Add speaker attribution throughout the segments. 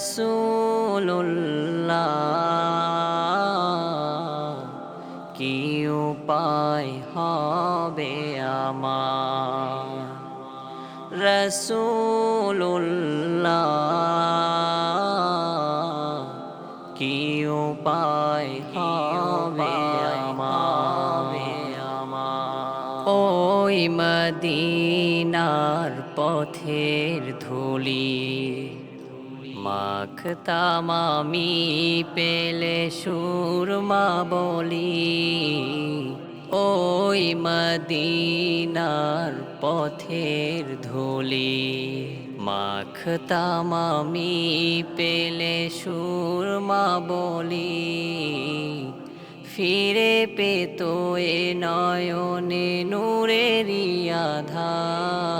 Speaker 1: রসুল্লাহ কি উপায় হবে আমার? রসুল্লাহ কি উপায় হবে ওই মদিনার পথের ধুলি মাখতাম আমি পেলে সুরমা বলি, ওই মদিনার পথের ধুলি। মাখতাম আমি পেলে সুরমা বলি, ফিরে পেত এ নয়নে নূরেরই আধার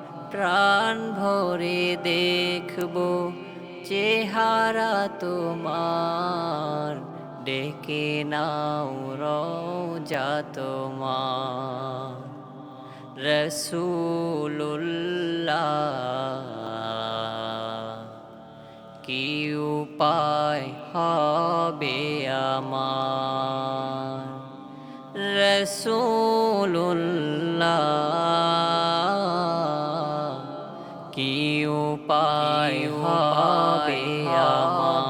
Speaker 1: প্রাণ ভরে দেখব চেহারা তোমার। ডেকে নাও রোজা তোমার। রসুল্লাহ কি উপায় হবে আমার? রসুল্লাহ কি উপায় হবে? আমার?